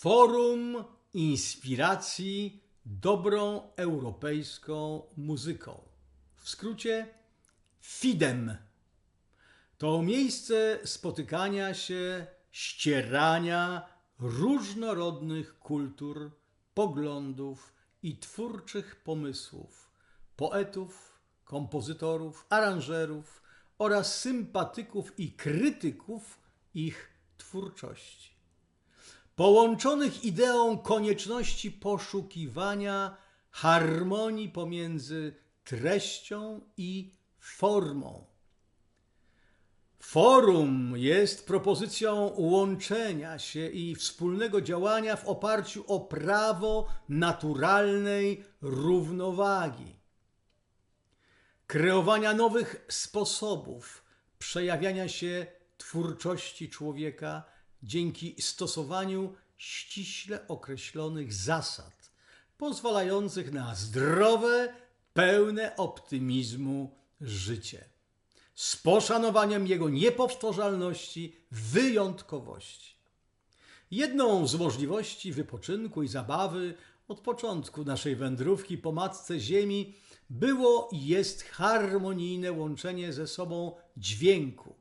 Forum Inspiracji Dobrą Europejską Muzyką. W skrócie FIDEM. To miejsce spotykania się, ścierania różnorodnych kultur, poglądów i twórczych pomysłów poetów, kompozytorów, aranżerów oraz sympatyków i krytyków ich twórczości połączonych ideą konieczności poszukiwania harmonii pomiędzy treścią i formą. Forum jest propozycją łączenia się i wspólnego działania w oparciu o prawo naturalnej równowagi, kreowania nowych sposobów przejawiania się twórczości człowieka dzięki stosowaniu ściśle określonych zasad, pozwalających na zdrowe, pełne optymizmu życie, z poszanowaniem jego niepowtarzalności, wyjątkowości. Jedną z możliwości wypoczynku i zabawy od początku naszej wędrówki po Matce Ziemi było i jest harmonijne łączenie ze sobą dźwięku,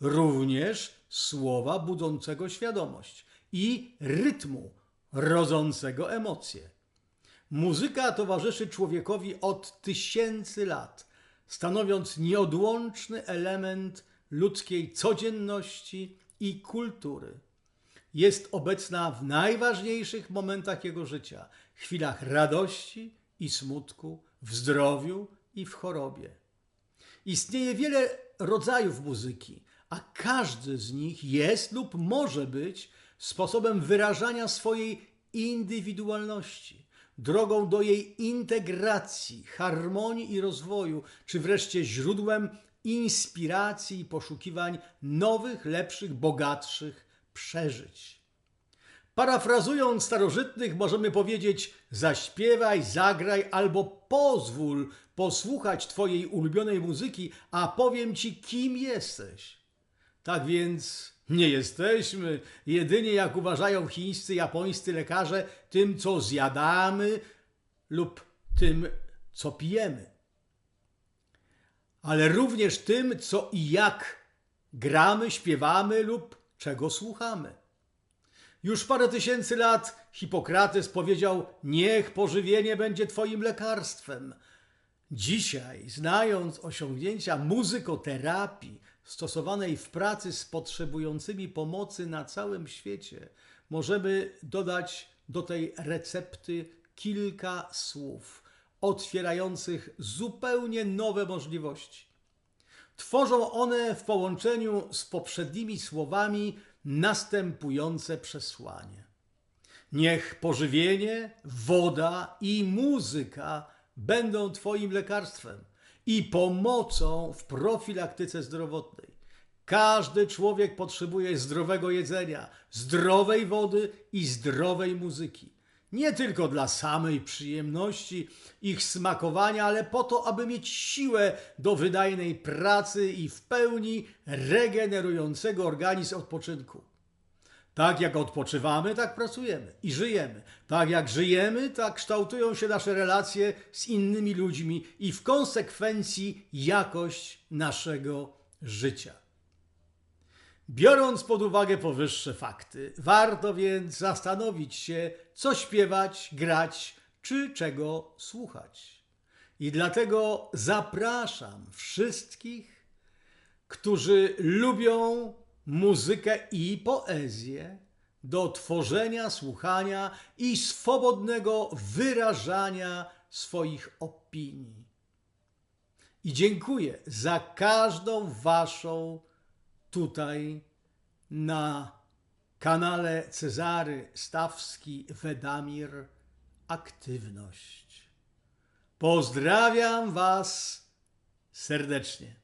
również słowa budzącego świadomość i rytmu rodzącego emocje. Muzyka towarzyszy człowiekowi od tysięcy lat, stanowiąc nieodłączny element ludzkiej codzienności i kultury. Jest obecna w najważniejszych momentach jego życia, chwilach radości i smutku, w zdrowiu i w chorobie. Istnieje wiele rodzajów muzyki, a każdy z nich jest lub może być sposobem wyrażania swojej indywidualności, drogą do jej integracji, harmonii i rozwoju, czy wreszcie źródłem inspiracji i poszukiwań nowych, lepszych, bogatszych przeżyć. Parafrazując starożytnych, możemy powiedzieć: zaśpiewaj, zagraj albo pozwól posłuchać Twojej ulubionej muzyki, a powiem Ci, kim jesteś. Tak więc nie jesteśmy jedynie, jak uważają chińscy, japońscy lekarze, tym, co zjadamy lub tym, co pijemy, ale również tym, co i jak gramy, śpiewamy lub czego słuchamy. Już parę tysięcy lat Hipokrates powiedział: Niech pożywienie będzie Twoim lekarstwem. Dzisiaj, znając osiągnięcia muzykoterapii stosowanej w pracy z potrzebującymi pomocy na całym świecie, możemy dodać do tej recepty kilka słów otwierających zupełnie nowe możliwości. Tworzą one w połączeniu z poprzednimi słowami następujące przesłanie. Niech pożywienie, woda i muzyka będą Twoim lekarstwem i pomocą w profilaktyce zdrowotnej. Każdy człowiek potrzebuje zdrowego jedzenia, zdrowej wody i zdrowej muzyki. Nie tylko dla samej przyjemności ich smakowania, ale po to, aby mieć siłę do wydajnej pracy i w pełni regenerującego organizm odpoczynku. Tak jak odpoczywamy, tak pracujemy i żyjemy. Tak jak żyjemy, tak kształtują się nasze relacje z innymi ludźmi i w konsekwencji jakość naszego życia. Biorąc pod uwagę powyższe fakty, warto więc zastanowić się, co śpiewać, grać czy czego słuchać. I dlatego zapraszam wszystkich, którzy lubią muzykę i poezję do tworzenia, słuchania i swobodnego wyrażania swoich opinii. I dziękuję za każdą Waszą tutaj na kanale Cezary Stawski Wedamir aktywność. Pozdrawiam Was serdecznie.